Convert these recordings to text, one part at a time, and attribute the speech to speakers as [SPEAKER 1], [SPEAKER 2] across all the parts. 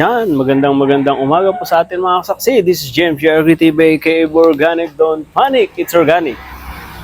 [SPEAKER 1] Yan, magandang magandang umaga po sa atin mga kasaksi. This is James Jerry TV, aka Organic. Don't panic, it's organic.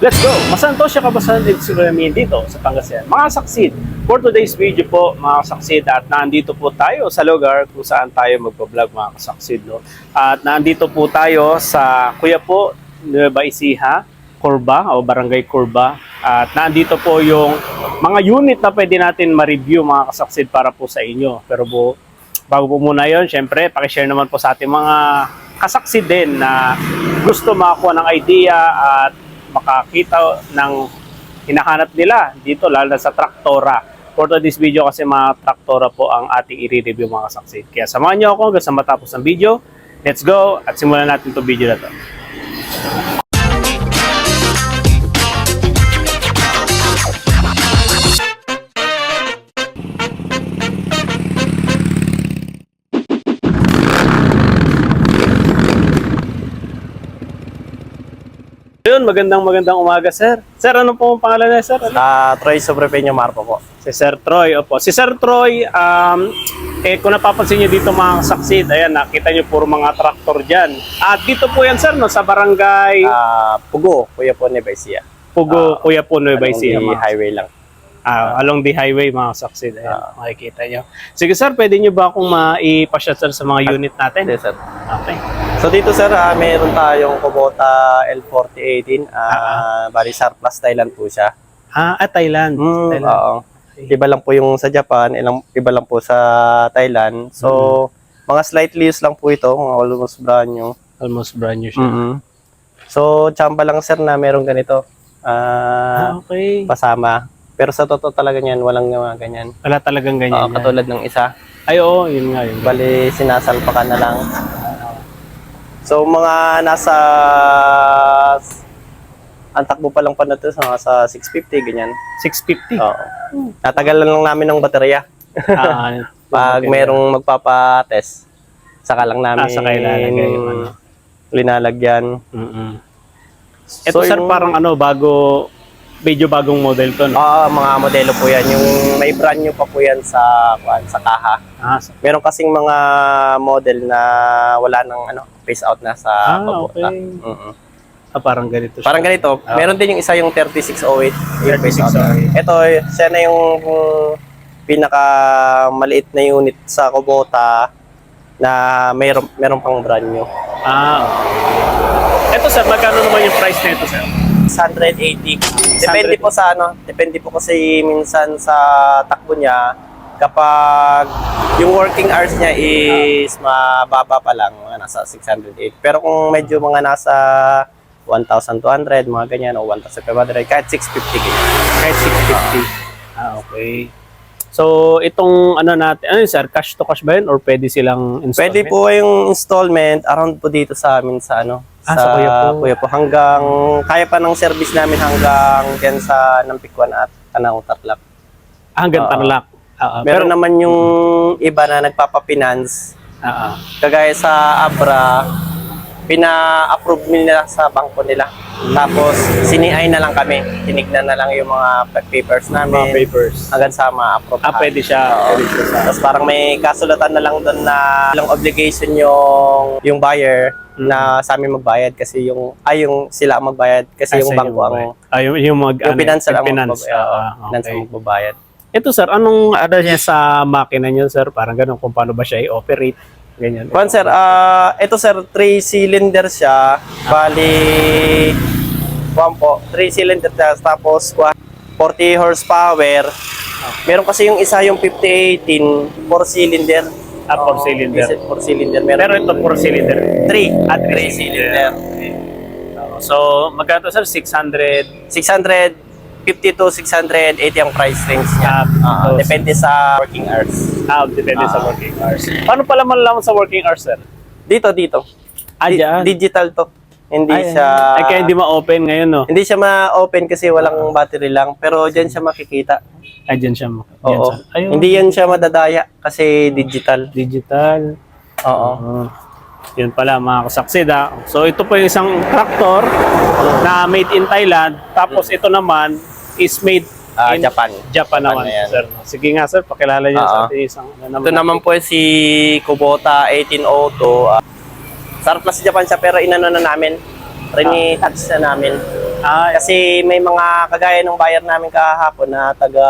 [SPEAKER 1] Let's go! Masantosya Kabasan dito kami dito sa Pangasinan. Mga saksid, for today's video po mga kasaksid at nandito po tayo sa lugar kung saan tayo magbablog mga kasaksid. No? At nandito po tayo sa Kuya po, Nueva Ecija, Corba o Barangay Corba. At nandito po yung mga unit na pwede natin ma-review mga kasaksid para po sa inyo. Pero po, Bago po muna yon, syempre, pakishare naman po sa ating mga kasaksi din na gusto makakuha ng idea at makakita ng hinahanap nila dito, lalo na sa traktora. For this video kasi mga traktora po ang ating i-review mga kasaksi. Kaya samahan niyo ako hanggang sa matapos ng video. Let's go at simulan natin itong video na to. Magandang magandang umaga, sir. Sir, ano po ang pangalan niya, sir? Ano?
[SPEAKER 2] Ah, Troy Sobrepeño Marco po.
[SPEAKER 1] Si Sir Troy, opo. Si Sir Troy, um, eh, kung napapansin niyo dito mga saksid, ayan, nakita niyo puro mga traktor dyan. At dito po yan, sir, no, sa barangay
[SPEAKER 2] Ah, Pugo, Kuya po ni.
[SPEAKER 1] Pugo, Kuya Puno, Nueva Ecija.
[SPEAKER 2] Highway lang.
[SPEAKER 1] Ah, along the highway, mga saksid. Ayan,
[SPEAKER 2] Ah.
[SPEAKER 1] makikita niyo. Sige, sir, pwede niyo ba akong maipasya, sir, sa mga unit natin?
[SPEAKER 2] Yes, sir.
[SPEAKER 1] Okay.
[SPEAKER 2] So dito sir, ah, meron tayong Kubota L4018. Ah, bali surplus Thailand po siya.
[SPEAKER 1] Ah, at Thailand.
[SPEAKER 2] Mm,
[SPEAKER 1] Thailand.
[SPEAKER 2] oo. Iba lang po yung sa Japan, ilang, iba lang po sa Thailand. So, mga slightly used lang po ito, mga almost brand new.
[SPEAKER 1] Almost brand new siya.
[SPEAKER 2] Mhm. So, tsamba lang sir na meron ganito.
[SPEAKER 1] Ah,
[SPEAKER 2] Ah,
[SPEAKER 1] okay.
[SPEAKER 2] pasama. Pero sa totoo talaga niyan, walang mga ganyan.
[SPEAKER 1] Wala talagang ganyan.
[SPEAKER 2] Oo,
[SPEAKER 1] yan.
[SPEAKER 2] katulad ng isa.
[SPEAKER 1] Ay, oo, yun nga, yun.
[SPEAKER 2] Bali, sinasalpakan na lang. So, mga nasa... Ang takbo pa lang pa na ito, nasa 650, ganyan.
[SPEAKER 1] 650.
[SPEAKER 2] Oo. Natagalan lang namin ng baterya.
[SPEAKER 1] Ah,
[SPEAKER 2] Pag merong magpapa-test, saka lang namin
[SPEAKER 1] Ah, saka ilalagay yung ano.
[SPEAKER 2] linalagyan.
[SPEAKER 1] mm Ito
[SPEAKER 2] So,
[SPEAKER 1] sir,
[SPEAKER 2] yung-
[SPEAKER 1] parang ano, bago, medyo bagong model to, no?
[SPEAKER 2] Oo, mga modelo po yan. Yung may brand new pa po yan sa, kuwan, sa kaha.
[SPEAKER 1] Ah, sa-
[SPEAKER 2] Meron kasing mga model na wala nang ano, face out na sa
[SPEAKER 1] Ah,
[SPEAKER 2] Kubota.
[SPEAKER 1] okay.
[SPEAKER 2] Mm-mm.
[SPEAKER 1] ah, parang ganito siya.
[SPEAKER 2] Parang ganito,
[SPEAKER 1] Ah.
[SPEAKER 2] meron din yung isa yung 3608. Yung face out.
[SPEAKER 1] 3608.
[SPEAKER 2] Ito, siya na yung pinaka maliit na unit sa Kubota na mayroon, meron pang brand new.
[SPEAKER 1] Ah, okay. Ito sir, magkano naman yung price nito sir?
[SPEAKER 2] 180. Depende po sa ano, depende po kasi minsan sa takbo niya kapag yung working hours niya is mababa pa lang, mga nasa 608. Pero kung medyo mga nasa 1,200, mga ganyan, o 1,500, kahit 650 ganyan.
[SPEAKER 1] Kahit 650. Ah, okay. So, itong ano natin, ano yun sir, cash to cash ba yun or pwede silang installment?
[SPEAKER 2] Pwede po yung installment around po dito sa amin sa ano,
[SPEAKER 1] Ah, sa Kuya Po.
[SPEAKER 2] Kuya Po. Hanggang, kaya pa ng service namin hanggang dyan sa Nampikwan at Tanaw Tarlac.
[SPEAKER 1] Ah, hanggang
[SPEAKER 2] Oo.
[SPEAKER 1] Tarlac. Ah, ah,
[SPEAKER 2] Meron naman yung iba na nagpapa-finance,
[SPEAKER 1] ah, ah.
[SPEAKER 2] kagaya sa Abra, pina-approve nila sa bangko nila. Tapos, siniay na lang kami. Tinignan na lang yung mga pa- papers
[SPEAKER 1] mga
[SPEAKER 2] namin
[SPEAKER 1] papers.
[SPEAKER 2] hanggang sa ma-approve.
[SPEAKER 1] Ah, pwede siya.
[SPEAKER 2] Oo.
[SPEAKER 1] Pwede siya sa...
[SPEAKER 2] Tapos parang may kasulatan na lang doon na ilang obligation yung yung buyer na sa amin magbayad kasi yung ay yung sila ang magbayad kasi
[SPEAKER 1] Ah,
[SPEAKER 2] yung bangko ang
[SPEAKER 1] okay. Ah, yung, yung mag,
[SPEAKER 2] yung
[SPEAKER 1] ano,
[SPEAKER 2] finance lang ang
[SPEAKER 1] finance.
[SPEAKER 2] magbabayad.
[SPEAKER 1] Ah,
[SPEAKER 2] finance ang
[SPEAKER 1] okay.
[SPEAKER 2] magbabayad.
[SPEAKER 1] Ito sir, anong ano niya sa makina niyo sir? Parang ganun kung paano ba siya i-operate. Ganyan.
[SPEAKER 2] Kwan sir, ah ito sir, 3 cylinder siya. Bali, kwan po, 3 cylinder siya. Tapos, kwan, 40 horsepower. Meron kasi yung isa yung 5018, 4 cylinder.
[SPEAKER 1] Ah, four cylinder.
[SPEAKER 2] 4 cylinder. Meron
[SPEAKER 1] Pero ito 4 cylinder.
[SPEAKER 2] 3.
[SPEAKER 1] Ah,
[SPEAKER 2] 3
[SPEAKER 1] three
[SPEAKER 2] cylinder.
[SPEAKER 1] So, magkano sir? 600.
[SPEAKER 2] 650 to 680 ang price range niya.
[SPEAKER 1] Ah,
[SPEAKER 2] Ah,
[SPEAKER 1] so-
[SPEAKER 2] depende sa working hours.
[SPEAKER 1] Ah, depende sa
[SPEAKER 2] Ah.
[SPEAKER 1] working hours. Paano pala malalaman sa working hours sir?
[SPEAKER 2] Dito, dito.
[SPEAKER 1] Ah,
[SPEAKER 2] Di-
[SPEAKER 1] dyan?
[SPEAKER 2] digital to. Hindi siya...
[SPEAKER 1] Ay, kaya hindi ma-open ngayon, no?
[SPEAKER 2] Hindi siya ma-open kasi walang battery lang. Pero dyan siya makikita.
[SPEAKER 1] Ay, dyan siya. Dyan
[SPEAKER 2] Oo.
[SPEAKER 1] siya. Ayun.
[SPEAKER 2] Hindi yan siya madadaya kasi digital.
[SPEAKER 1] Digital.
[SPEAKER 2] Oo.
[SPEAKER 1] Oo. Yun pala mga kasaksid ha. So ito po yung isang tractor na made in Thailand. Tapos ito naman is made
[SPEAKER 2] Ah,
[SPEAKER 1] In-
[SPEAKER 2] Japan.
[SPEAKER 1] Japan naman,
[SPEAKER 2] na yan.
[SPEAKER 1] sir. Sige nga, sir. Pakilala niyo sa atin isang ano
[SPEAKER 2] Ito naman po si Kubota 1802. Uh, surplus Japan siya pero inano na namin. Rini-touch na namin.
[SPEAKER 1] Ah,
[SPEAKER 2] Kasi may mga kagaya ng buyer namin kahapon na taga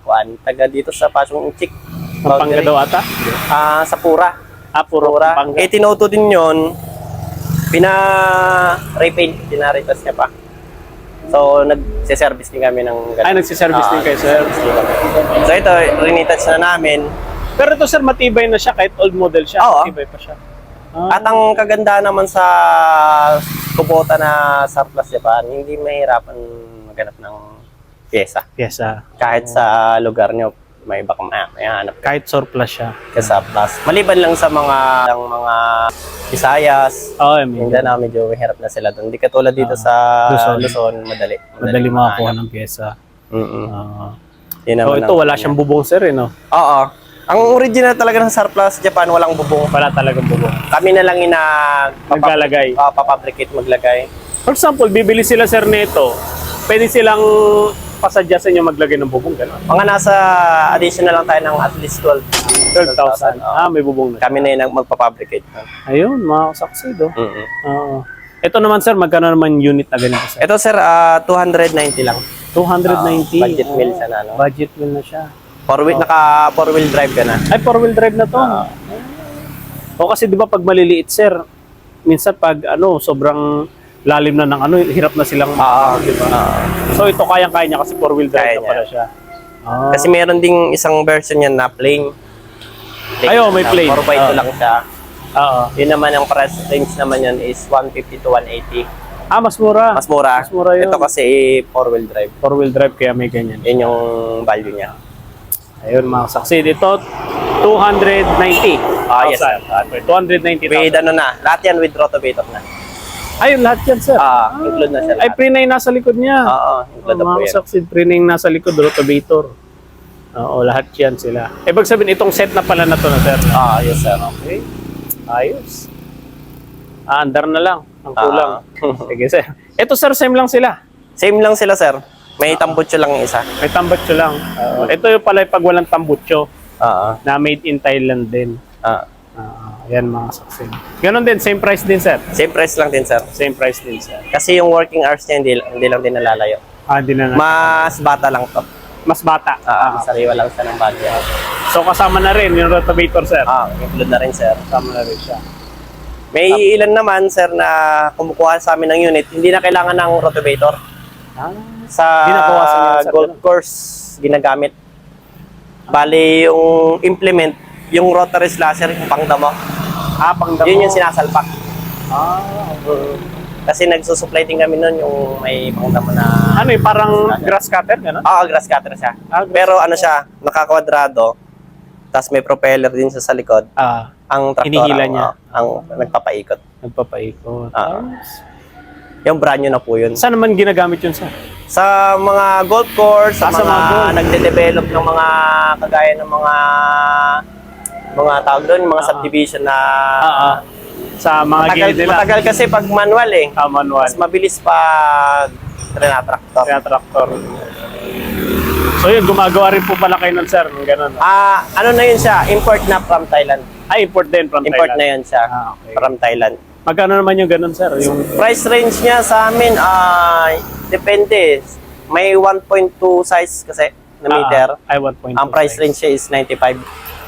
[SPEAKER 2] kuan, taga dito sa Pasong Chick.
[SPEAKER 1] Pampanga daw ata.
[SPEAKER 2] Ah, sa Pura.
[SPEAKER 1] Ah, puro
[SPEAKER 2] Pura.
[SPEAKER 1] Pampanga.
[SPEAKER 2] 1802 din 'yon. Pina-repaint, pina-retouch niya pa. So, nag-service din kami ng
[SPEAKER 1] Ay, nagsiservice din
[SPEAKER 2] Ah,
[SPEAKER 1] kayo, sir.
[SPEAKER 2] din kami. So, ito, rinitouch na namin.
[SPEAKER 1] Pero ito, sir, matibay na siya kahit old model siya.
[SPEAKER 2] Oo.
[SPEAKER 1] Matibay pa siya. Ah,
[SPEAKER 2] At ang kagandahan naman sa Kubota na surplus Japan, hindi mahirapan maghanap ng pyesa.
[SPEAKER 1] yes, ah.
[SPEAKER 2] Kahit sa lugar nyo, may baka ma- may hanap
[SPEAKER 1] Kahit surplus siya.
[SPEAKER 2] ka sa plus. Maliban lang sa mga ng mga Visayas,
[SPEAKER 1] Oo, I mean,
[SPEAKER 2] Mindanao, medyo mahirap na sila doon. Hindi katulad dito sa
[SPEAKER 1] Luzon.
[SPEAKER 2] Luzon, madali.
[SPEAKER 1] madali makakuha ng pyesa.
[SPEAKER 2] Mm-mm.
[SPEAKER 1] Ah.
[SPEAKER 2] Yun
[SPEAKER 1] so, ito,
[SPEAKER 2] ang-
[SPEAKER 1] wala siyang bubong, sir, eh, no?
[SPEAKER 2] Oo. Ang original talaga ng surplus Japan, walang bubong.
[SPEAKER 1] Wala talagang bubong.
[SPEAKER 2] Kami na lang ina
[SPEAKER 1] Naglalagay.
[SPEAKER 2] uh, papabricate maglagay.
[SPEAKER 1] For example, bibili sila, sir, nito. Pwede silang pasadyasan yung maglagay ng bubong, gano'n.
[SPEAKER 2] Mga nasa additional lang tayo ng at least 12.
[SPEAKER 1] 12,000.
[SPEAKER 2] oo.
[SPEAKER 1] Ah, may bubong na.
[SPEAKER 2] Kami na yung magpapabricate.
[SPEAKER 1] Ayun, kasaksid, oh.
[SPEAKER 2] Mm-mm.
[SPEAKER 1] Oo. Ito naman, sir, magkano naman unit na ganito, sir?
[SPEAKER 2] Ito sir, ah, 290 lang.
[SPEAKER 1] 290.
[SPEAKER 2] Ah, budget meal siya na, no?
[SPEAKER 1] Budget meal na siya.
[SPEAKER 2] Four wheel, naka four wheel drive ka na.
[SPEAKER 1] Ay, four-wheel drive na to.
[SPEAKER 2] Ah.
[SPEAKER 1] o kasi di ba pag maliliit, sir, minsan pag ano, sobrang lalim na ng ano, hirap na silang
[SPEAKER 2] Ah,
[SPEAKER 1] di ba?
[SPEAKER 2] ah.
[SPEAKER 1] So ito kayang-kaya niya kasi four-wheel drive
[SPEAKER 2] Kaya
[SPEAKER 1] na pala
[SPEAKER 2] niya.
[SPEAKER 1] siya. Ah.
[SPEAKER 2] Kasi meron ding isang version yan na plain.
[SPEAKER 1] Ay, oh, may
[SPEAKER 2] na
[SPEAKER 1] plain.
[SPEAKER 2] 4x2
[SPEAKER 1] Ah.
[SPEAKER 2] lang siya.
[SPEAKER 1] Oo.
[SPEAKER 2] Yun naman ang price range naman yan is 150 to 180.
[SPEAKER 1] Ah, mas mura.
[SPEAKER 2] Mas mura.
[SPEAKER 1] Mas mura yun.
[SPEAKER 2] Ito kasi four wheel drive.
[SPEAKER 1] Four-wheel drive kaya may ganyan.
[SPEAKER 2] Yun yung value niya.
[SPEAKER 1] Ayun, mga saksid. Ito, 290.
[SPEAKER 2] Ah, yes, sir.
[SPEAKER 1] 290,000.
[SPEAKER 2] With ano na, lahat yan with rotovator na.
[SPEAKER 1] Ayun, lahat yan, sir.
[SPEAKER 2] Ah, include na siya
[SPEAKER 1] Ay,
[SPEAKER 2] lahat.
[SPEAKER 1] pre-9 nasa likod niya.
[SPEAKER 2] Oo, include na po
[SPEAKER 1] mga
[SPEAKER 2] yan.
[SPEAKER 1] succeed pre-9 nasa likod, rotovator. Oo, lahat yan sila. Eh, ibig sabihin, itong set na pala na to na, sir.
[SPEAKER 2] Ah, yes sir.
[SPEAKER 1] Okay. Ayos. Ah, andar na lang. Ang
[SPEAKER 2] Ah.
[SPEAKER 1] kulang. Sige, sir. Ito, sir, same lang sila.
[SPEAKER 2] Same lang sila sir. May tambutso lang isa.
[SPEAKER 1] May tambutso lang. Oo. ito yung pala yung pag walang tambutso
[SPEAKER 2] Oo.
[SPEAKER 1] na made in Thailand din.
[SPEAKER 2] Ah.
[SPEAKER 1] Ah, yan mga succeed. Ganon din, same price din, sir.
[SPEAKER 2] Same price lang din sir.
[SPEAKER 1] Same price din, sir.
[SPEAKER 2] Kasi yung working hours niya hindi, hindi lang din nalalayo.
[SPEAKER 1] Ah, di na.
[SPEAKER 2] Mas bata lang to.
[SPEAKER 1] Mas bata.
[SPEAKER 2] Ah, sariwa lang siya ng budget.
[SPEAKER 1] So, kasama na rin yung rotovator, sir.
[SPEAKER 2] Ah, include na rin sir.
[SPEAKER 1] Kasama na rin siya.
[SPEAKER 2] May ilan naman sir na kumukuha sa amin ng unit, hindi na kailangan ng rotovator.
[SPEAKER 1] Ah,
[SPEAKER 2] Sa
[SPEAKER 1] Binabawasan sir,
[SPEAKER 2] golf
[SPEAKER 1] ganun?
[SPEAKER 2] course ginagamit. Bali yung implement, yung rotary slasher, yung pangdamo,
[SPEAKER 1] ah pangdamo.
[SPEAKER 2] yun yung sinasalpak.
[SPEAKER 1] Ah,
[SPEAKER 2] Kasi nagsusupply din kami nun yung may pangdamo na
[SPEAKER 1] ano yung parang grass cutter, gano'n?
[SPEAKER 2] Ah, grass cutter siya.
[SPEAKER 1] Ah, grass
[SPEAKER 2] Pero ano siya, nakakwadrado. Tapos may propeller din siya sa likod.
[SPEAKER 1] Ah,
[SPEAKER 2] Ang traktor
[SPEAKER 1] Hinihila
[SPEAKER 2] ang,
[SPEAKER 1] niya.
[SPEAKER 2] ang nagpapaikot.
[SPEAKER 1] nagpapaikot.
[SPEAKER 2] Ah.
[SPEAKER 1] Ayos.
[SPEAKER 2] Yung brand new na po yun.
[SPEAKER 1] Saan naman ginagamit yun, sir?
[SPEAKER 2] Sa mga golf course, sa
[SPEAKER 1] Ah, sa
[SPEAKER 2] mga,
[SPEAKER 1] mga golf.
[SPEAKER 2] nagde-develop ng mga kagaya ng mga mga tawag doon, mga
[SPEAKER 1] Ah.
[SPEAKER 2] subdivision na
[SPEAKER 1] ah. Sa mga
[SPEAKER 2] matagal,
[SPEAKER 1] gilid nila.
[SPEAKER 2] matagal kasi pag manual eh.
[SPEAKER 1] Ah, manual.
[SPEAKER 2] Mas mabilis pag trinatraktor.
[SPEAKER 1] Kaya tractor. So yun, gumagawa rin po pala kayo nun, sir, no?
[SPEAKER 2] Ah, ano na yun siya? Import na from Thailand.
[SPEAKER 1] Ah, import din from
[SPEAKER 2] Import na
[SPEAKER 1] Thailand.
[SPEAKER 2] yun siya
[SPEAKER 1] Ah, okay.
[SPEAKER 2] from Thailand.
[SPEAKER 1] Magkano naman yung gano'n, sir? Yung
[SPEAKER 2] Price range niya sa amin, ah, depende. May 1.2 size kasi na meter.
[SPEAKER 1] Ah, ay, 1.2
[SPEAKER 2] Ang price range niya is 95.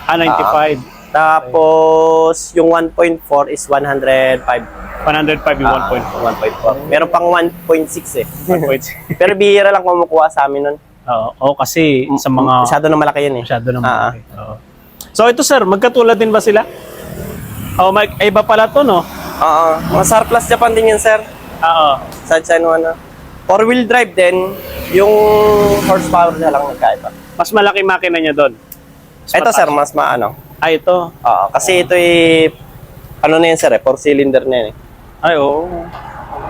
[SPEAKER 1] Ah, 95.
[SPEAKER 2] Tapos, yung 1.4 is 105.
[SPEAKER 1] 105 yung
[SPEAKER 2] Ah,
[SPEAKER 1] 1.4.
[SPEAKER 2] 1.4. Meron pang 1.6 eh.
[SPEAKER 1] 1.6.
[SPEAKER 2] Pero bihira lang kumukuha sa amin nun.
[SPEAKER 1] Oo, oh, kasi sa mga...
[SPEAKER 2] Masyado na malaki yun eh.
[SPEAKER 1] Masyado na
[SPEAKER 2] Ah.
[SPEAKER 1] Oo. So ito, sir, magkatulad din ba sila? Oh, may ay, iba pala to, no?
[SPEAKER 2] Oo. Mga surplus Japan din yun, sir.
[SPEAKER 1] Oo.
[SPEAKER 2] Sa sa ano, ano. Four wheel drive din, yung horsepower na lang nagkaiba.
[SPEAKER 1] Mas malaki makina niya doon. Mas
[SPEAKER 2] Ito
[SPEAKER 1] mataas.
[SPEAKER 2] sir, mas maano.
[SPEAKER 1] Ay, ito.
[SPEAKER 2] Oo, kasi ito eh, ano na yan sir eh, four cylinder na yan eh.
[SPEAKER 1] Ay, oo.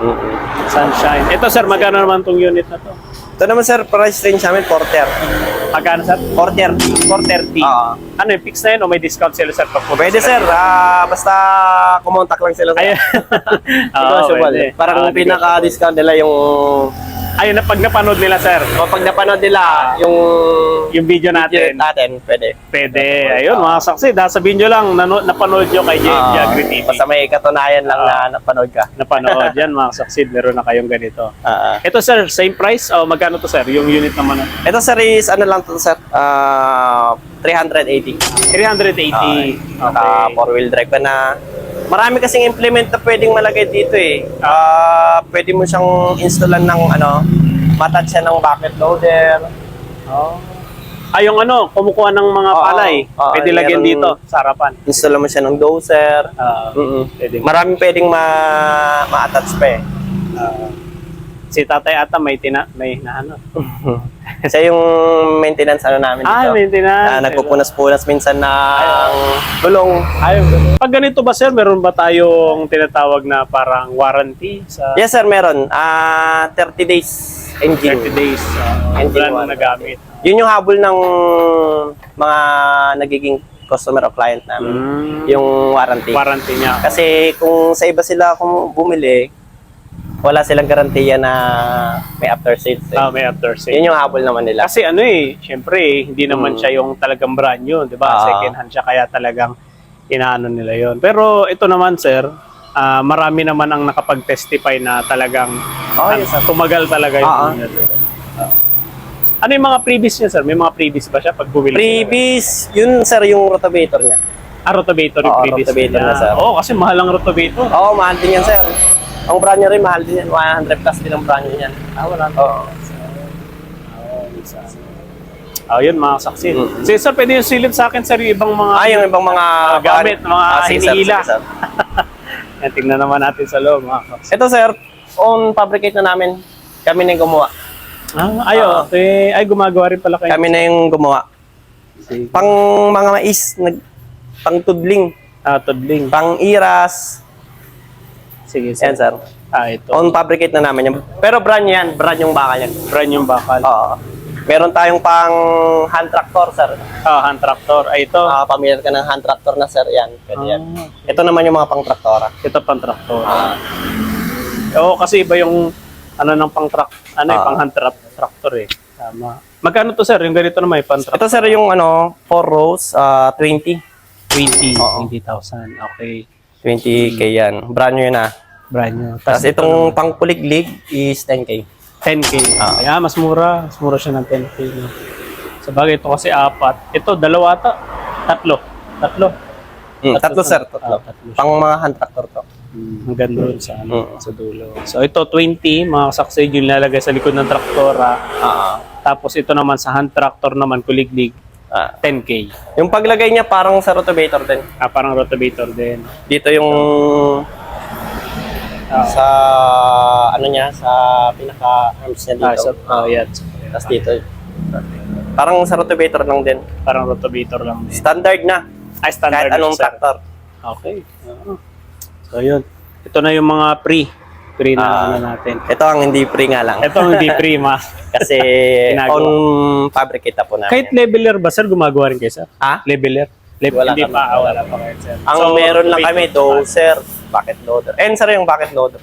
[SPEAKER 2] Mm-mm.
[SPEAKER 1] Sunshine. Ito, sir, magkano naman tong unit na to?
[SPEAKER 2] Ito naman sir, price range namin 430.
[SPEAKER 1] Magkano, sir?
[SPEAKER 2] 430.
[SPEAKER 1] 430.
[SPEAKER 2] Oo.
[SPEAKER 1] Ano, yung fix na yun o may discount sila, sir? Pag
[SPEAKER 2] Pwede sir, ah, basta kumontak lang sila sir.
[SPEAKER 1] Ay, Oo,
[SPEAKER 2] Negotiable.
[SPEAKER 1] pwede.
[SPEAKER 2] Parang
[SPEAKER 1] Oo,
[SPEAKER 2] pinaka-discount nila yung
[SPEAKER 1] Ayun na pag napanood nila, sir.
[SPEAKER 2] So, pag napanood nila yung
[SPEAKER 1] Yung video
[SPEAKER 2] natin,
[SPEAKER 1] natin.
[SPEAKER 2] natin pwede.
[SPEAKER 1] Pwede. Ayun, mga saksi. Dahil sabihin nyo lang, nano, napanood nyo kay
[SPEAKER 2] Ah,
[SPEAKER 1] Jagri TV.
[SPEAKER 2] Basta may katunayan lang
[SPEAKER 1] Ah.
[SPEAKER 2] na napanood ka.
[SPEAKER 1] Napanood yan, mga saksi. Meron na kayong ganito.
[SPEAKER 2] Ah, ah.
[SPEAKER 1] Ito, sir, same price? O magkano to, sir? Yung unit naman.
[SPEAKER 2] Ito sir is ano lang to sir? Ah, 380.
[SPEAKER 1] 380.
[SPEAKER 2] Naka
[SPEAKER 1] Okay.
[SPEAKER 2] four wheel drive ka na. Marami kasing implement na pwedeng malagay dito eh. Ah, pwede mo siyang installan ng ano, matouch siya ng bucket loader.
[SPEAKER 1] Oh. Ay, yung ano, kumukuha ng mga
[SPEAKER 2] Oo,
[SPEAKER 1] palay.
[SPEAKER 2] oo,
[SPEAKER 1] Pwede lagyan dito, sa harapan.
[SPEAKER 2] Install mo siya ng dozer.
[SPEAKER 1] Ah,
[SPEAKER 2] Mm
[SPEAKER 1] pwede.
[SPEAKER 2] Maraming pwedeng ma ma-attach pa eh.
[SPEAKER 1] Ah, si tatay ata may tina, may na ano.
[SPEAKER 2] Siya yung maintenance ano namin dito.
[SPEAKER 1] Ah, maintenance.
[SPEAKER 2] Ah, nagpupunas-punas minsan ng gulong.
[SPEAKER 1] Ayun. Pag ganito ba sir, meron ba tayong tinatawag na parang warranty sa
[SPEAKER 2] Yes sir, meron. Ah, 30 days engine.
[SPEAKER 1] 30 days? Uh,
[SPEAKER 2] Engine
[SPEAKER 1] wala na nagamit.
[SPEAKER 2] Yun yung habol ng mga nagiging customer o client namin.
[SPEAKER 1] Mm,
[SPEAKER 2] Yung warranty.
[SPEAKER 1] warranty niya.
[SPEAKER 2] Kasi kung sa iba sila kung bumili, wala silang garantiya na may after sales. Eh.
[SPEAKER 1] Ah, may after sale.
[SPEAKER 2] Yun yung habol naman nila.
[SPEAKER 1] Kasi ano eh, syempre eh, hindi naman
[SPEAKER 2] Mm.
[SPEAKER 1] siya yung talagang brand new, 'di ba?
[SPEAKER 2] Ah.
[SPEAKER 1] Second hand siya kaya talagang inaano nila 'yon. Pero ito naman sir, ah, marami naman ang nakapag-testify na talagang
[SPEAKER 2] Oh, yes, sir.
[SPEAKER 1] tumagal talaga yung
[SPEAKER 2] Ah, ah.
[SPEAKER 1] Ah. Ano yung mga previous niya sir? May mga previous ba siya pag bumili?
[SPEAKER 2] Previous, yun sir yung rotovator niya.
[SPEAKER 1] Ah, rotovator yung
[SPEAKER 2] Oo,
[SPEAKER 1] previous
[SPEAKER 2] rotovator
[SPEAKER 1] niya.
[SPEAKER 2] sir.
[SPEAKER 1] Oo, kasi mahal ang rotovator.
[SPEAKER 2] Oo, mahal din yan sir. Ang brand niya rin, mahal din yan. 100 plus din ang brand niya yan.
[SPEAKER 1] Ah, wala.
[SPEAKER 2] Oo.
[SPEAKER 1] Oh, yun mga saksi.
[SPEAKER 2] Mm.
[SPEAKER 1] Sige sir, pwede yung silip sa akin sir yung ibang mga
[SPEAKER 2] Ah, yung ibang mga
[SPEAKER 1] Mga gamit, mga
[SPEAKER 2] Ah, sige, sir,
[SPEAKER 1] hinihila.
[SPEAKER 2] sige, sir.
[SPEAKER 1] Yan, tingnan naman natin sa loob mga saksi.
[SPEAKER 2] Ito sir, on fabricate na namin. Kami na yung gumawa.
[SPEAKER 1] Ah, ayo,
[SPEAKER 2] Ah.
[SPEAKER 1] okay. Ay, gumagawa rin pala kayo.
[SPEAKER 2] Kami na yung gumawa.
[SPEAKER 1] Sige.
[SPEAKER 2] Pang mga mais, nag, pang tudling,
[SPEAKER 1] Ah, tudling.
[SPEAKER 2] pang iras.
[SPEAKER 1] Sige, sir.
[SPEAKER 2] Yan sir.
[SPEAKER 1] Ah, ito.
[SPEAKER 2] On fabricate na namin yan. Pero brand yan, brand yung bakal yan.
[SPEAKER 1] Brand yung bakal.
[SPEAKER 2] Oo. Meron tayong pang hand tractor sir.
[SPEAKER 1] Ah, hand tractor. Ay, ito.
[SPEAKER 2] Ah, pamilyar ka ng hand tractor na sir, yan. Pwede yan.
[SPEAKER 1] Ah,
[SPEAKER 2] Ito naman yung mga pang traktora.
[SPEAKER 1] ito pang tractor.
[SPEAKER 2] Ah,
[SPEAKER 1] Oo, kasi iba yung ano ng pang track, ano yung
[SPEAKER 2] Ah.
[SPEAKER 1] pang hand tra- tractor eh. Tama. Magkano to sir? Yung ganito naman, yung pang tractor.
[SPEAKER 2] ito sir yung ano, 4 rows, ah 20.
[SPEAKER 1] 20.
[SPEAKER 2] Oo.
[SPEAKER 1] 20,000. Okay.
[SPEAKER 2] 20k yan. Brand new yun ah.
[SPEAKER 1] Brand new.
[SPEAKER 2] Tapos itong pang puliglig is 10k.
[SPEAKER 1] 10K.
[SPEAKER 2] Ah.
[SPEAKER 1] Kaya mas mura. Mas mura siya ng 10K. No? Sa bagay, ito kasi apat. Ito, dalawa ata. Tatlo. Tatlo.
[SPEAKER 2] Mm, tatlo sir,
[SPEAKER 1] Ah,
[SPEAKER 2] tatlo.
[SPEAKER 1] tatlo siya.
[SPEAKER 2] Pang mga hand tractor to.
[SPEAKER 1] Mm, hanggang doon sa, ano,
[SPEAKER 2] Mm.
[SPEAKER 1] sa dulo. So ito, 20. Mga saksay yung nilalagay sa likod ng traktora.
[SPEAKER 2] Ah.
[SPEAKER 1] Tapos ito naman sa hand tractor naman, kuliglig.
[SPEAKER 2] Ah.
[SPEAKER 1] 10K.
[SPEAKER 2] Yung paglagay niya parang sa rotovator din.
[SPEAKER 1] Ah, parang rotovator din.
[SPEAKER 2] Dito yung
[SPEAKER 1] Ah,
[SPEAKER 2] sa ano niya, sa pinaka arms niya
[SPEAKER 1] ah,
[SPEAKER 2] dito.
[SPEAKER 1] so, oh, yan.
[SPEAKER 2] Tapos dito. Parang sa rotovator lang din.
[SPEAKER 1] Parang rotovator lang din.
[SPEAKER 2] Standard na.
[SPEAKER 1] Ay, standard
[SPEAKER 2] Kahit anong
[SPEAKER 1] sir.
[SPEAKER 2] tractor.
[SPEAKER 1] Okay. Oo. So, yun. Ito na yung mga pre. Pre na
[SPEAKER 2] Ah.
[SPEAKER 1] ano natin.
[SPEAKER 2] Ito ang hindi free nga lang.
[SPEAKER 1] Ito ang hindi pre, ma.
[SPEAKER 2] Kasi
[SPEAKER 1] Ginagawa.
[SPEAKER 2] on fabricate na po namin.
[SPEAKER 1] Kahit leveler ba, sir? Gumagawa rin kayo, sir?
[SPEAKER 2] Ha?
[SPEAKER 1] Leveler? Le-
[SPEAKER 2] Wala
[SPEAKER 1] hindi
[SPEAKER 2] kami.
[SPEAKER 1] pa, ah, wala pa kayo, sir.
[SPEAKER 2] Ang
[SPEAKER 1] So,
[SPEAKER 2] meron lang
[SPEAKER 1] wait,
[SPEAKER 2] kami, dozer, bucket loader. And sir, yung bucket loader.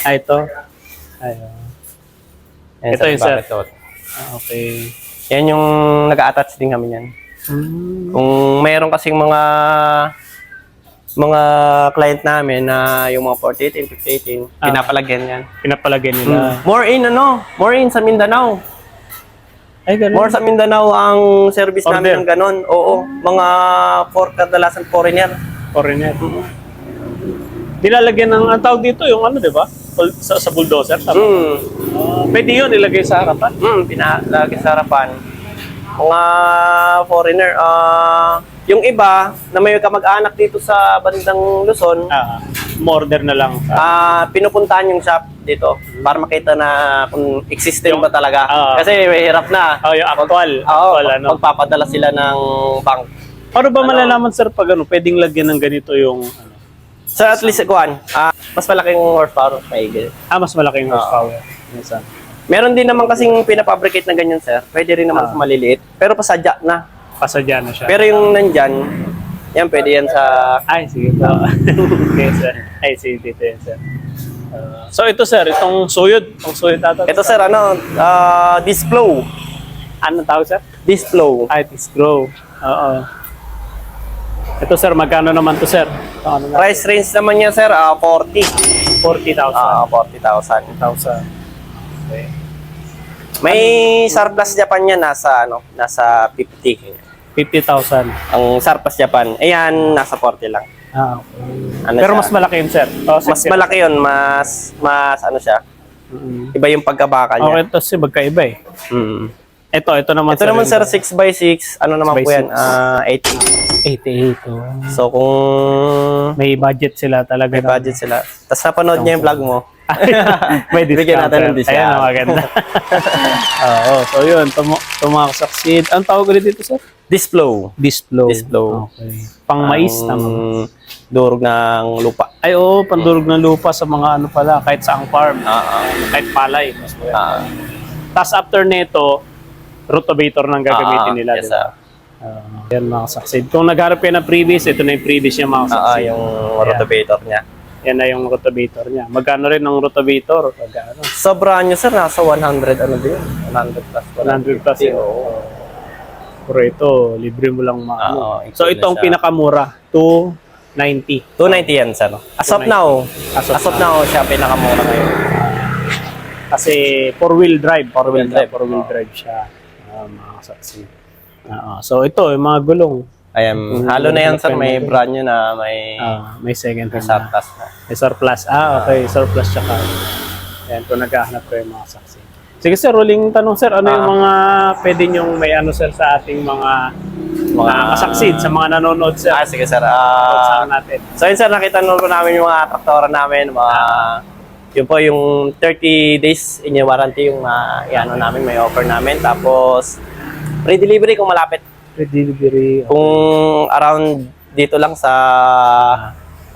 [SPEAKER 1] Ah, ito. Ayun. Ito yung sir.
[SPEAKER 2] bucket loader.
[SPEAKER 1] Ah, okay.
[SPEAKER 2] Yan yung nag-attach din kami yan.
[SPEAKER 1] Hmm.
[SPEAKER 2] Kung mayroon kasing mga mga client namin na yung mga 4018, 5018,
[SPEAKER 1] Ah.
[SPEAKER 2] pinapalagyan yan.
[SPEAKER 1] Pinapalagay nila.
[SPEAKER 2] Mm. More in ano? More in sa Mindanao.
[SPEAKER 1] Ay, ganun.
[SPEAKER 2] More sa Mindanao ang service
[SPEAKER 1] Order.
[SPEAKER 2] namin ng ganon. Oo. Mga for kadalasan foreigner.
[SPEAKER 1] Foreigner. Nilalagyan ng, ang tawag dito, yung ano, di ba? Bul- Sa, sa bulldozer. Tama.
[SPEAKER 2] Mm.
[SPEAKER 1] Ah, pwede yun, ilagay sa harapan.
[SPEAKER 2] Mm, pinalagi sa harapan. Mga foreigner, ah, yung iba na may kamag-anak dito sa bandang Luzon,
[SPEAKER 1] Ah, order na lang.
[SPEAKER 2] ah, pinupuntahan yung shop dito para makita na kung existing ba talaga.
[SPEAKER 1] Ah.
[SPEAKER 2] Kasi may hirap na.
[SPEAKER 1] Oh, yung actual.
[SPEAKER 2] Oo,
[SPEAKER 1] actual, ano.
[SPEAKER 2] magpapadala sila ng bank.
[SPEAKER 1] Paano ba malalaman, sir, pag ano, pwedeng lagyan ng ganito yung, ano,
[SPEAKER 2] So at least, kuhan, ah, mas malaking horsepower, maigil.
[SPEAKER 1] ah, mas malaking horsepower. Sir.
[SPEAKER 2] Meron din naman kasing pinapabricate na ganyan, sir. Pwede rin naman
[SPEAKER 1] Ah.
[SPEAKER 2] sa maliliit. Pero pasadya na.
[SPEAKER 1] Pasadya na siya.
[SPEAKER 2] Pero yung nandyan, yan pwede yan sa...
[SPEAKER 1] Ay, sige po. okay, sir. Ay, sige dito yan, sir. So ito sir, itong suyod, itong suyod ata.
[SPEAKER 2] Ito sir, ano, ah, Disflow.
[SPEAKER 1] Ano tawag sir? It is grow. Oo. Ito sir, magkano naman to sir? Ano na?
[SPEAKER 2] Price range naman niya sir, ah, 40.
[SPEAKER 1] 40,000.
[SPEAKER 2] Ah, 40,000.
[SPEAKER 1] 1,000. Okay.
[SPEAKER 2] May surplus Japan niya nasa ano, nasa 50.
[SPEAKER 1] 50,000.
[SPEAKER 2] Ang surplus Japan, ayan, nasa 40 lang.
[SPEAKER 1] Ah, okay.
[SPEAKER 2] Ano
[SPEAKER 1] Pero
[SPEAKER 2] siya?
[SPEAKER 1] mas malaki yun sir. Oh,
[SPEAKER 2] Mas
[SPEAKER 1] sir.
[SPEAKER 2] malaki 'yon, mas mas ano siya,
[SPEAKER 1] Mm.
[SPEAKER 2] iba yung pagkabaka
[SPEAKER 1] Okay,
[SPEAKER 2] niya.
[SPEAKER 1] ito kasi magkaiba eh.
[SPEAKER 2] Mm.
[SPEAKER 1] Ito, ito naman
[SPEAKER 2] Ito naman sir 6 by 6 ano naman
[SPEAKER 1] 6 by
[SPEAKER 2] po yan?
[SPEAKER 1] 6.
[SPEAKER 2] Ah, 80.
[SPEAKER 1] 88. Oh.
[SPEAKER 2] So kung
[SPEAKER 1] May budget sila talaga.
[SPEAKER 2] may budget sila. Tapos napanood niya yung vlog mo.
[SPEAKER 1] may discount.
[SPEAKER 2] Bigyan natin
[SPEAKER 1] sir.
[SPEAKER 2] ng discount.
[SPEAKER 1] Ayan, maganda. Oo, so yun, tum- tumaksucceed. Ang tawag ulit dito, sir?
[SPEAKER 2] Disflow.
[SPEAKER 1] Displow.
[SPEAKER 2] Displow.
[SPEAKER 1] Okay. Pang mais
[SPEAKER 2] Ang
[SPEAKER 1] naman.
[SPEAKER 2] durog ng lupa.
[SPEAKER 1] Ay, oo, pandurog ng lupa sa mga ano pala, kahit saang farm,
[SPEAKER 2] Ah,
[SPEAKER 1] kahit palay. Mas
[SPEAKER 2] ah, ah.
[SPEAKER 1] Tapos after nito, rotavator nang gagamitin
[SPEAKER 2] Ah,
[SPEAKER 1] nila.
[SPEAKER 2] yes,
[SPEAKER 1] di ba?
[SPEAKER 2] ah.
[SPEAKER 1] Ah, yan mga succeed. Kung nagharap kayo ng previous, ito na yung previous niya mga
[SPEAKER 2] ah,
[SPEAKER 1] succeed.
[SPEAKER 2] yung rotavator niya.
[SPEAKER 1] Yan na yung rotavator niya. Magkano rin ang rotavator? Magkano?
[SPEAKER 2] Sobra nyo sir, nasa 100 ano din? 100 plus.
[SPEAKER 1] 100 plus yun.
[SPEAKER 2] Oo.
[SPEAKER 1] Pero ito, libre mo lang maano.
[SPEAKER 2] Oo,
[SPEAKER 1] so
[SPEAKER 2] include
[SPEAKER 1] ito ang
[SPEAKER 2] na siya.
[SPEAKER 1] pinakamura, 290.
[SPEAKER 2] 290 yan sir. As of
[SPEAKER 1] 290.
[SPEAKER 2] now,
[SPEAKER 1] As of
[SPEAKER 2] as of now, siya pinakamura ngayon.
[SPEAKER 1] Kasi four-wheel drive.
[SPEAKER 2] Four-wheel drive.
[SPEAKER 1] Four-wheel drive siya. Ah, mga saksi. Oo. so ito, yung mga gulong.
[SPEAKER 2] Ayan, halo na yan sir, may brand new na may
[SPEAKER 1] Ah, may second hand
[SPEAKER 2] surplus na.
[SPEAKER 1] May surplus. Ah, okay. Surplus tsaka. Ayan, kung naghahanap ko yung mga saksi. Sige sir, ruling tanong sir, ano yung
[SPEAKER 2] Ah.
[SPEAKER 1] mga pwede nyong may ano sir sa ating mga mga kasaksid sa mga nanonood sir?
[SPEAKER 2] Ah, sige sir.
[SPEAKER 1] Ah, natin.
[SPEAKER 2] so yun sir, nakita nyo namin yung mga traktora namin, mga yun po yung 30 days in your warranty yung uh, ano namin, may offer namin. Tapos, free delivery kung malapit.
[SPEAKER 1] Free delivery.
[SPEAKER 2] Kung around dito lang sa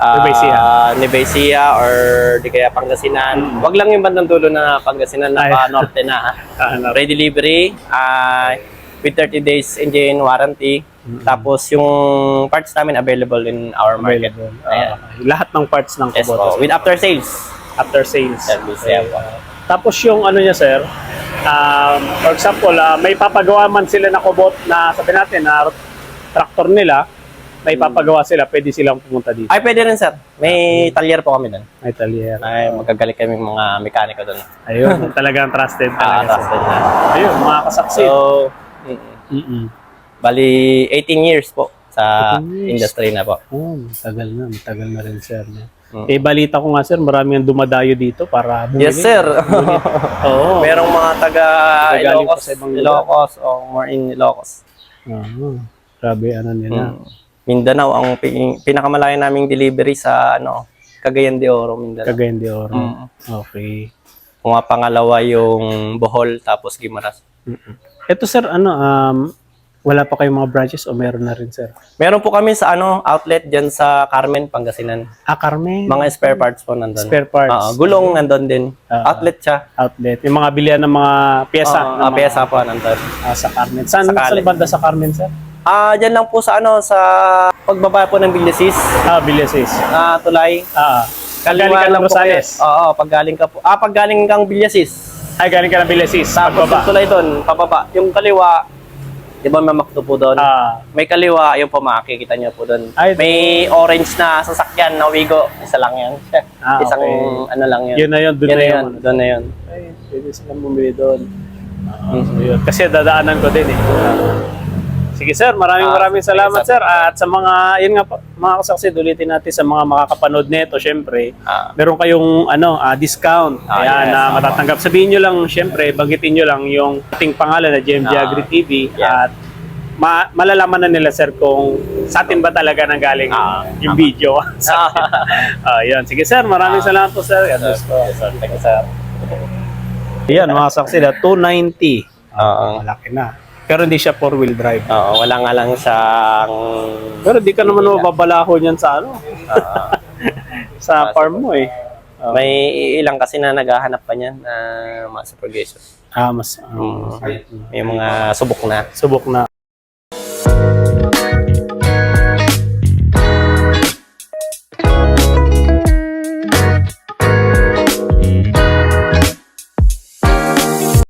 [SPEAKER 1] Nueva Ecija.
[SPEAKER 2] Nueva Ecija or di kaya Pangasinan. Wag lang yung bandang dulo na Pangasinan na pa norte na.
[SPEAKER 1] ano.
[SPEAKER 2] Free delivery ah, with 30 days engine warranty. Tapos yung parts namin available in our market.
[SPEAKER 1] Available. Okay. Lahat ng parts ng
[SPEAKER 2] Yes
[SPEAKER 1] Kubota.
[SPEAKER 2] po. With after sales.
[SPEAKER 1] after sales.
[SPEAKER 2] Service,
[SPEAKER 1] Okay.
[SPEAKER 2] yeah po.
[SPEAKER 1] Tapos yung ano niya sir, um, for example, ah, may papagawa man sila na kubot na sabi natin na tractor nila, may papagawa sila, pwede silang pumunta dito.
[SPEAKER 2] Ay, pwede rin sir. May talyer po kami doon.
[SPEAKER 1] May talyer.
[SPEAKER 2] Ay, magagaling kami mga mekaniko doon.
[SPEAKER 1] Ayun, talagang trusted
[SPEAKER 2] Ah,
[SPEAKER 1] talaga.
[SPEAKER 2] trusted
[SPEAKER 1] sir.
[SPEAKER 2] na.
[SPEAKER 1] Ayun, mga kasaksid.
[SPEAKER 2] So, mm,
[SPEAKER 1] Mm-mm.
[SPEAKER 2] bali 18 years po sa
[SPEAKER 1] 18 years.
[SPEAKER 2] industry na po.
[SPEAKER 1] Oh, matagal na, matagal na rin sir.
[SPEAKER 2] Mm.
[SPEAKER 1] Eh, balita ko nga sir, marami ang dumadayo dito para bumili.
[SPEAKER 2] Yes, sir.
[SPEAKER 1] Oo.
[SPEAKER 2] Merong mga taga Ilocos. Ilocos o more in Ilocos.
[SPEAKER 1] Oo. Grabe, ano nila.
[SPEAKER 2] Mm. Mindanao ang pi- pinakamalayo naming delivery sa ano, Cagayan de Oro, Mindanao.
[SPEAKER 1] Cagayan de Oro.
[SPEAKER 2] Mm.
[SPEAKER 1] Okay.
[SPEAKER 2] Mga pangalawa yung Bohol tapos Guimaras.
[SPEAKER 1] Ito sir, ano, um, wala pa kayong mga branches o meron na rin sir?
[SPEAKER 2] Meron po kami sa ano outlet diyan sa Carmen, Pangasinan.
[SPEAKER 1] Ah, Carmen.
[SPEAKER 2] Mga spare parts po nandun.
[SPEAKER 1] Spare parts.
[SPEAKER 2] Oo, gulong nandun din.
[SPEAKER 1] Ah.
[SPEAKER 2] outlet siya.
[SPEAKER 1] outlet. Yung mga bilihan ng mga pyesa.
[SPEAKER 2] Oo,
[SPEAKER 1] ng mga-
[SPEAKER 2] pyesa po nandun.
[SPEAKER 1] ah, sa Carmen. Saan,
[SPEAKER 2] Sa
[SPEAKER 1] saan banda sa Carmen sir?
[SPEAKER 2] Ah, diyan lang po sa ano sa pagbaba po ng Bilyasis,
[SPEAKER 1] Ah, Bilyasis.
[SPEAKER 2] ah tulay.
[SPEAKER 1] Ah, galing ka
[SPEAKER 2] Kaliwa
[SPEAKER 1] ng
[SPEAKER 2] lang po
[SPEAKER 1] Rosales.
[SPEAKER 2] Oo, pag galing ka po. Ah, pag galing kang Bilyasis.
[SPEAKER 1] Ay, galing ka ng Bilyasis.
[SPEAKER 2] Tapos
[SPEAKER 1] Pagbaba.
[SPEAKER 2] tulay doon, pababa. Yung kaliwa, di ba may makto po doon?
[SPEAKER 1] Ah,
[SPEAKER 2] May kaliwa, yung po makikita niyo po doon.
[SPEAKER 1] Ay,
[SPEAKER 2] May orange na sasakyan na Wigo. Isa lang yan.
[SPEAKER 1] Ah,
[SPEAKER 2] Isang
[SPEAKER 1] okay.
[SPEAKER 2] ano lang yun.
[SPEAKER 1] yun na yun. Doon na
[SPEAKER 2] na
[SPEAKER 1] yun.
[SPEAKER 2] yun. Doon na yun.
[SPEAKER 1] Ay, pwede silang bumili doon. Ah, so yun. Kasi dadaanan ko din eh. Sige sir, maraming
[SPEAKER 2] Ah,
[SPEAKER 1] maraming salamat sir. At sa mga, yun nga po, mga kasaksid, ulitin natin sa mga makakapanood nito, syempre,
[SPEAKER 2] Ah.
[SPEAKER 1] meron kayong ano, ah, discount.
[SPEAKER 2] Ah,
[SPEAKER 1] Ayan,
[SPEAKER 2] yes,
[SPEAKER 1] na
[SPEAKER 2] tama.
[SPEAKER 1] matatanggap. Sabihin nyo lang, syempre, banggitin nyo lang yung ating pangalan na GMG
[SPEAKER 2] Ah,
[SPEAKER 1] Agri TV
[SPEAKER 2] yeah.
[SPEAKER 1] at ma- malalaman na nila sir kung sa atin ba talaga nang galing
[SPEAKER 2] Ah,
[SPEAKER 1] yung video.
[SPEAKER 2] Ah.
[SPEAKER 1] Ah, yan. Sige sir, maraming salamat po sir. God bless po.
[SPEAKER 2] Yes, sir. Thank you, sir.
[SPEAKER 1] Yan, mga saksida, 290.
[SPEAKER 2] Oo.
[SPEAKER 1] Malaki na. Pero hindi siya four-wheel drive.
[SPEAKER 2] Oo, wala nga lang siyang...
[SPEAKER 1] Pero di ka naman mababalaho niyan sa ano,
[SPEAKER 2] ah,
[SPEAKER 1] sa farm mo eh.
[SPEAKER 2] may ilang kasi na naghahanap pa niyan na mga subrogation.
[SPEAKER 1] Ah, mas
[SPEAKER 2] Mm.
[SPEAKER 1] ah,
[SPEAKER 2] May mga subok na.
[SPEAKER 1] subok na.